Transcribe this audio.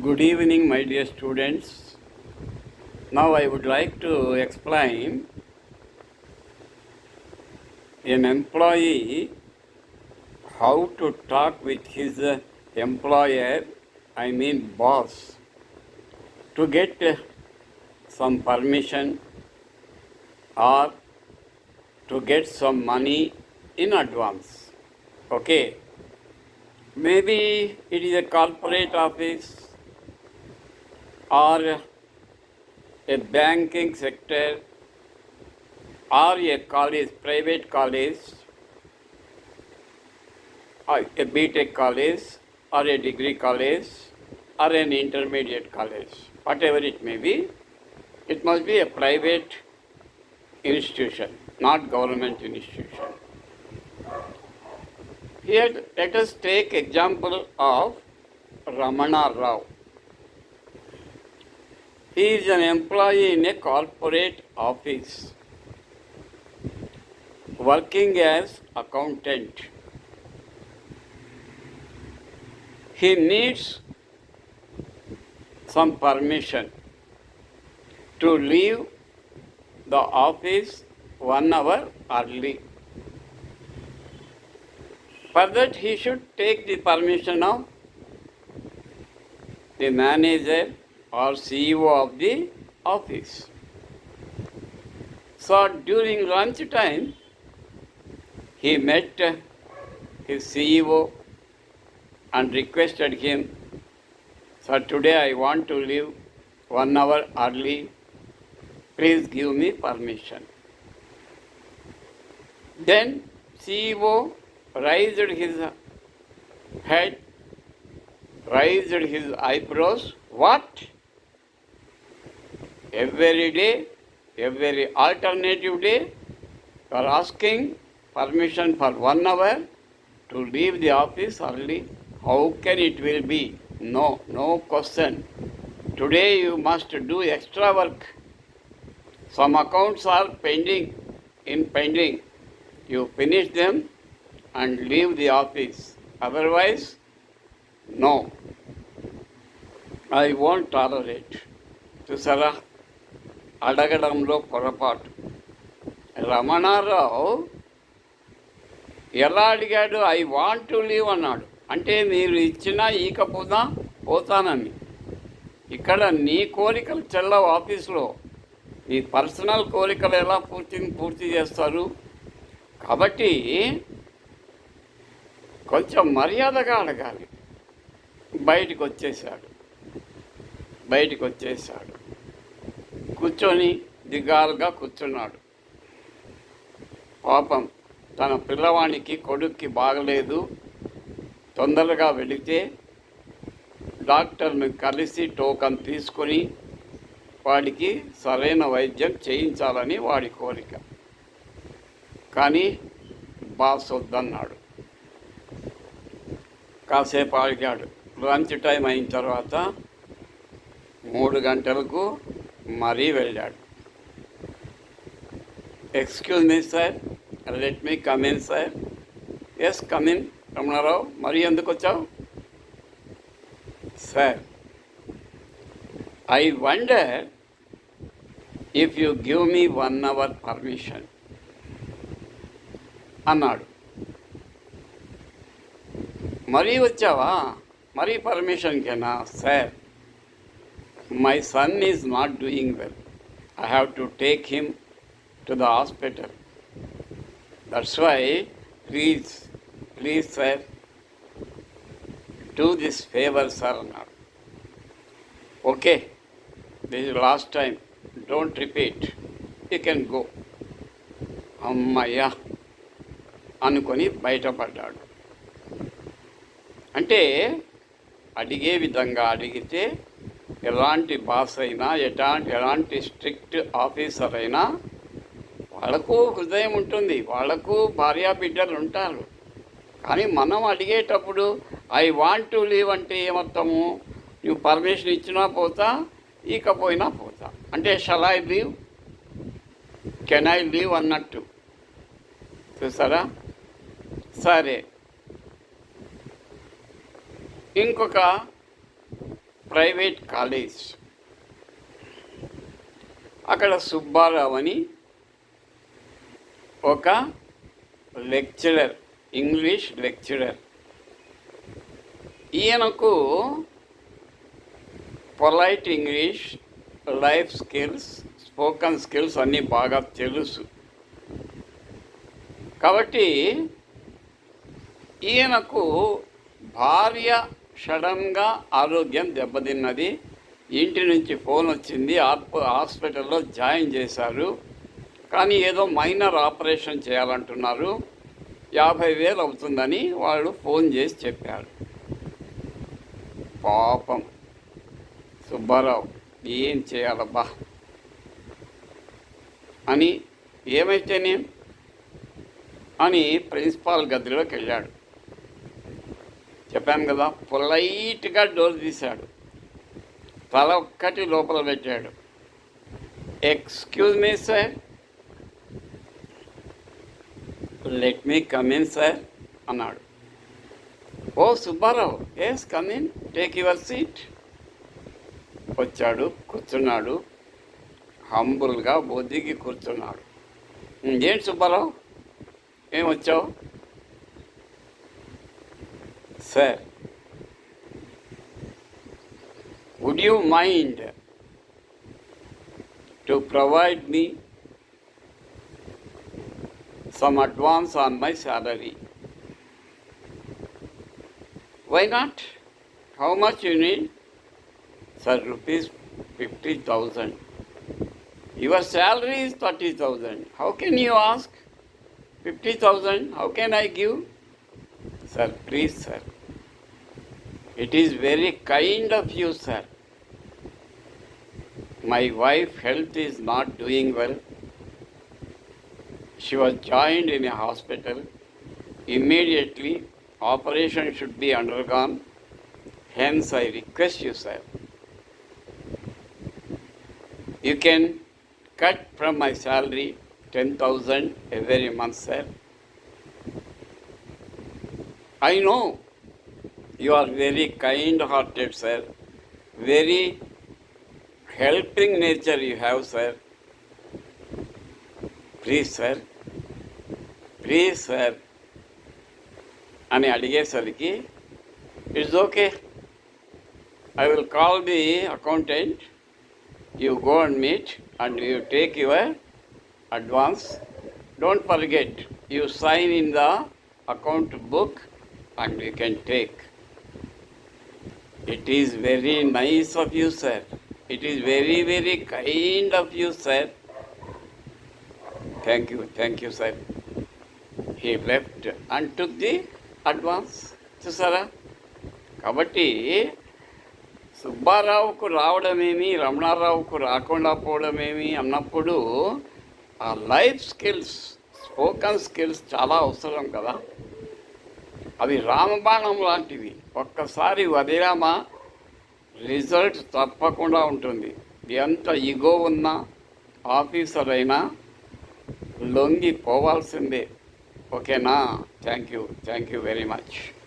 Good evening, my dear students. Now I would like to explain an employee how to talk with his employer, I mean boss, to get some permission or to get some money in advance. Okay. Maybe it is a corporate office or a banking sector or a college, private college, or a BTech college or a degree college or an intermediate college, whatever it may be, it must be a private institution, not government institution. Here, let us take example of Ramana Rao. He is an employee in a corporate office, working as accountant. He needs some permission to leave the office one hour early. For that, he should take the permission of the manager or CEO of the office. So during lunch time, he met his CEO and requested him, Sir, today I want to leave one hour early. Please give me permission. Then CEO raised his head, raised his eyebrows. What? every day, every alternative day, you are asking permission for one hour to leave the office early. How can it will be? No, no question. Today you must do extra work. Some accounts are pending, in pending. You finish them and leave the office. Otherwise, no. I won't tolerate. To Sarah. అడగడంలో పొరపాటు. రమణారావు ఎలా అడిగాడు? I want to leave అన్నాడు. అంటే మీరు ఇచ్చినా ఈకపోదా పోతానని. ఇక్కడ నీ కోరికలు చెల్లవు ఆఫీస్లో. నీ పర్సనల్ కోరికలు ఎలా పూర్తి పూర్తి చేస్తారు? కాబట్టి కొంచెం మర్యాదగా అడగాలి. బయటకు వచ్చేసాడు బయటకు వచ్చేసాడు కూర్చొని దిగాలుగా కూర్చున్నాడు. పాపం తన పిల్లవానికి కొడుక్కి బాగలేదు. తొందరగా వెళితే డాక్టర్ని కలిసి టోకన్ తీసుకొని వాడికి సరైన వైద్యం చేయించాలని వాడి కోరిక. కానీ బాస్ వద్దన్నాడు. కాసేపు ఆడిగాడు లంచ్ టైం అయిన తర్వాత మూడు గంటలకు మరీ వెళ్ళాడు excuse me sir let me come in sir yes come in Ramana Rao మరీ ఎందుకు వచ్చావు sir I wonder if you give me one hour permission అన్నాడు మరీ వచ్చావా మరీ పర్మిషన్కేనా sir my son is not doing well I have to take him to the hospital that's why please please sir do this favour sir అన్నాడు okay this last time don't repeat you can go అమ్మయ్యా అనుకొని బయటపడ్డాడు. అంటే అడిగే విధంగా అడిగితే ఎలాంటి boss అయినా ఎలాంటి ఎలాంటి స్ట్రిక్ట్ ఆఫీసర్ అయినా వాళ్ళకు హృదయం ఉంటుంది. వాళ్ళకు భార్యా బిడ్డలు ఉంటారు. కానీ మనం అడిగేటప్పుడు ఐ వాంట్ టు లీవ్ అంటే ఏమర్థము? నువ్వు పర్మిషన్ ఇచ్చినా పోతా ఇకపోయినా పోతా. అంటే shall I leave can I leave అన్నట్టు. చూసారా? సరే. ఇంకొక ప్రైవేట్ కాలేజ్. అక్కడ సుబ్బారావు అని ఒక లెక్చరర్ ఇంగ్లీష్ లెక్చరర్. ఈయనకు polite English life skills spoken skills అన్నీ బాగా తెలుసు. కాబట్టి ఈయనకు భార్య సడన్గా ఆరోగ్యం దెబ్బతిన్నది. ఇంటి నుంచి ఫోన్ వచ్చింది. హాస్పిటల్లో జాయిన్ చేశారు. కానీ ఏదో మైనర్ ఆపరేషన్ చేయాలంటున్నారు. యాభై వేలు అవుతుందని వాళ్ళు ఫోన్ చేసి చెప్పారు. పాపం. సుబ్బారావు ఏం చేయాలబ్బా? అని ఏమైతేనే? అని ప్రిన్సిపాల్ గదిలోకి వెళ్ళాడు చెప్పాను కదా పొలైట్గా డోర్ తీశాడు. తల ఒక్కటి లోపల పెట్టాడు. Excuse me sir let me come in sir అన్నాడు. ఓ Subbarao yes come in take your seat వచ్చాడు కూర్చున్నాడు. హంబుల్గా బొద్దికి కూర్చున్నాడు. ఏంటి సుబ్బారావు? ఏం వచ్చావు? Sir, would you mind to provide me some advance on my salary? Why not? How much you need? Sir, rupees 50,000. Your salary is 30,000. How can you ask? 50,000. How can I give? Sir, please, sir. It is very kind of you, sir. My wife health is not doing well. She was joined in a hospital. Immediately, operation should be undergone. Hence, I request you, sir. You can cut from my salary 10,000 every month, sir. I know you are very kind hearted, sir. Very helping nature you have, sir. Please sir please sir అని అడిగేసరికి it's okay I will call the accountant you go and meet and you take your advance don't forget you sign in the account book and you can take It is very nice of you sir it is very very kind of you sir thank you thank you sir he left and the advance చూసారా? కాబట్టి సుబ్బారావుకు రావడమేమి రమణారావుకు రాకుండా పోవడమేమి అన్నప్పుడు ఆ life skills spoken skills చాలా అవసరం కదా. అవి రామబాణం లాంటివి. ఒక్కసారి వదిలామా? రిజల్ట్ తప్పకుండా ఉంటుంది. ఎంత ఇగో ఉన్న ఆఫీసర్ అయినా లొంగి పోవాల్సిందే ఓకేనా? Thank you. Thank you very much.